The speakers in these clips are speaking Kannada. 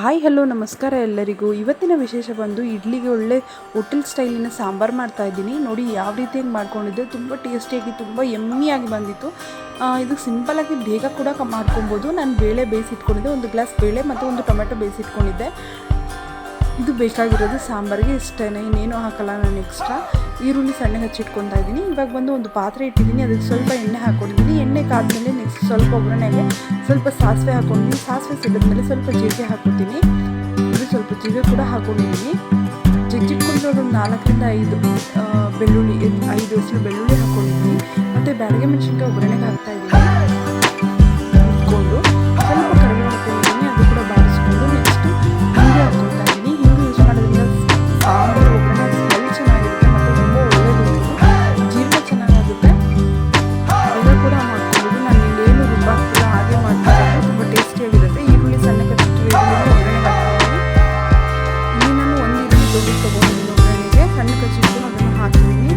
ಹಾಯ್, ಹಲೋ, ನಮಸ್ಕಾರ ಎಲ್ಲರಿಗೂ. ಇವತ್ತಿನ ವಿಶೇಷ ಬಂದು ಇಡ್ಲಿಗೆ ಒಳ್ಳೆ ಹೋಟೆಲ್ ಸ್ಟೈಲಿನ ಸಾಂಬಾರು ಮಾಡ್ತಾ ಇದ್ದೀನಿ. ನೋಡಿ, ಯಾವ ರೀತಿಯಾಗಿ ಮಾಡ್ಕೊಂಡಿದ್ದೆ, ತುಂಬ ಟೇಸ್ಟಿಯಾಗಿ ತುಂಬ ಎಮ್ಮಿಯಾಗಿ ಬಂದಿತ್ತು. ಇದು ಸಿಂಪಲಾಗಿ ಬೇಗ ಕೂಡ ಮಾಡ್ಕೊಬೋದು. ನಾನು ಬೇಳೆ ಬೇಯಿಸಿಟ್ಕೊಂಡಿದ್ದೆ ಒಂದು ಗ್ಲಾಸ್ ಬೇಳೆ ಮತ್ತು ಒಂದು ಟೊಮೆಟೊ ಬೇಯಿಸಿಟ್ಕೊಂಡಿದ್ದೆ ಇದು ಬೇಕಾಗಿರೋದು ಸಾಂಬಾರಿಗೆ ಇಷ್ಟೇ ಇನ್ನೇನು ಹಾಕಲ್ಲ ನಾನು ಎಕ್ಸ್ಟ್ರಾ ಈರುಳ್ಳಿ ಸಣ್ಣಗೆ ಹಚ್ಚಿಟ್ಕೊತಾ ಇದ್ದೀನಿ. ಇವಾಗ ಬಂದು ಒಂದು ಪಾತ್ರೆ ಇಟ್ಟಿದ್ದೀನಿ. ಅದಕ್ಕೆ ಸ್ವಲ್ಪ ಎಣ್ಣೆ ಹಾಕೊಂಡಿದ್ದೀನಿ ಎಣ್ಣೆ ಕಾದ್ಮೇಲೆ ನೆಕ್ಸ್ಟ್ ಸ್ವಲ್ಪ ಒಗ್ಗರಣೆಗೆ ಸ್ವಲ್ಪ ಸಾಸಿವೆ ಹಾಕೊಂಡಿದ್ದೀನಿ ಸಾಸಿವೆ ಸಿಡಿದ್ಮೇಲೆ ಸ್ವಲ್ಪ ಜೀರಿಗೆ ಹಾಕ್ಕೊತೀನಿ ಇದು ಸ್ವಲ್ಪ ಜೀರಿಗೆ ಕೂಡ ಹಾಕೊಂಡಿದ್ದೀನಿ ಜಜ್ಜಿಟ್ಕೊಂಡಿರೋ ಒಂದು ನಾಲ್ಕರಿಂದ ಐದು ಬೆಳ್ಳುಳ್ಳಿ, ಐದು ಹಸಿರು ಬೆಳ್ಳುಳ್ಳಿ ಹಾಕ್ಕೊಂಡಿದ್ದೀನಿ. ಮತ್ತು ಬ್ಯಾಡಗೆ ಮೆಣಸಿನ್ಕಾಯಿ ಒಗ್ಗರಣೆಗೆ ಹಾಕ್ತಾ ಈರುಳ್ಳಿ ತೊಗೊಂಡಿದ್ದೀನಿ ಒಗ್ಗರಣೆಗೆ ಸಣ್ಣ ಕಚ್ಚಿಟ್ಟು ಅದನ್ನು ಹಾಕ್ತೀನಿ.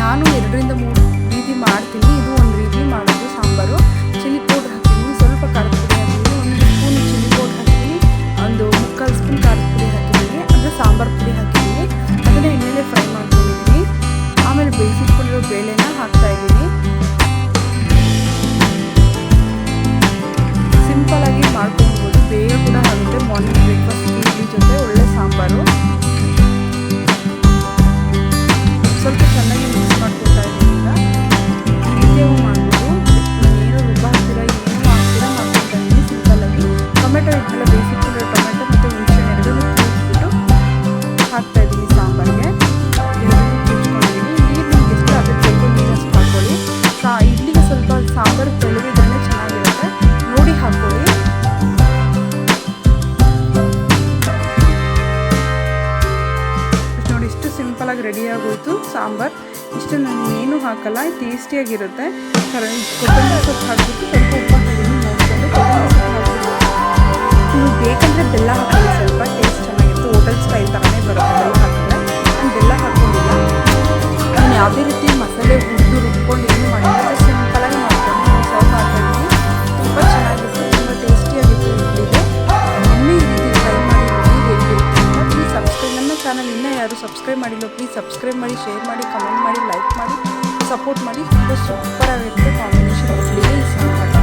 ನಾನು ಎರಡರಿಂದ ಮೂರು ರೀತಿ ಮಾಡ್ತೀನಿ. ಇದು ಒಂದು ರೀತಿ ಮಾಡೋದು ಸಾಂಬಾರು. ಚಿಲ್ಲಿ ಪೌಡ್ರ್ ಹಾಕ್ತೀನಿ. ಸ್ವಲ್ಪ ಖಾರದ ಪುಡಿ ಹಾಕ್ತೀನಿ. ಒಂದು ಸ್ಪೂನ್ ಚಿಲ್ಲಿ ಪೌಡ್ರ್ ಹಾಕ್ತೀನಿ. ಒಂದು ಮುಕ್ಕಾಲು ಸ್ಪೂನ್ ಖಾರದ ಪುಡಿ ಹಾಕಿದ್ದೀನಿ ಅಂದರೆ ಸಾಂಬಾರು ಪುಡಿ ಹಾಕಿದ್ದೀನಿ ಅದನ್ನ ಎಣ್ಣೆಲೆ ಫ್ರೈ ಮಾಡ್ಕೊಂಡಿದ್ದೀನಿ. ಆಮೇಲೆ ಬೇಯಿಸಿಟ್ಕೊಂಡಿರೋ ಬೇಳೆನ ಹಾಕ್ತಾ ರೆಡಿ ಆಗೋಯ್ತು. ಸಾಂಬಾರು. ಇಷ್ಟು ನಾನು ಏನು ಹಾಕಲ್ಲ ಟೇಸ್ಟಿಯಾಗಿರುತ್ತೆ ಕೊತ್ತಂಬರಿ ಸೊಪ್ಪು ಸ್ವಲ್ಪ ಉಪ್ಪು ಸೊಪ್ಪು ನೀವು ಬೇಕಂದರೆ ಬೆಲ್ಲ ಹಾಕೋದು ಸ್ವಲ್ಪ. ಟೇಸ್ಟ್ ಚೆನ್ನಾಗಿರುತ್ತೆ. ಹೋಟೆಲ್ ಸ್ಟೈಲ್ ಥರನೇ ಬರುತ್ತೆ. ಬೆಲ್ಲ ಹಾಕಿದ್ರೆ ಬೆಲ್ಲ ನಾನು ಯಾವುದೇ ರೀತಿ ಯಾರು ಸಬ್ಸ್ಕ್ರೈಬ್ ಮಾಡಿಲ್ಲ ಪ್ಲೀಸ್ ಸಬ್ಸ್ಕ್ರೈಬ್ ಮಾಡಿ ಶೇರ್ ಮಾಡಿ ಕಮೆಂಟ್ ಮಾಡಿ ಲೈಕ್ ಮಾಡಿ ಸಪೋರ್ಟ್ ಮಾಡಿ. ತುಂಬ ಸೂಪರ್ ಆಗಿರುತ್ತೆ ಕಾಂಬಿನೇಷನ್ ಪ್ಲೀಸ್ ಸಾಂಬಾರು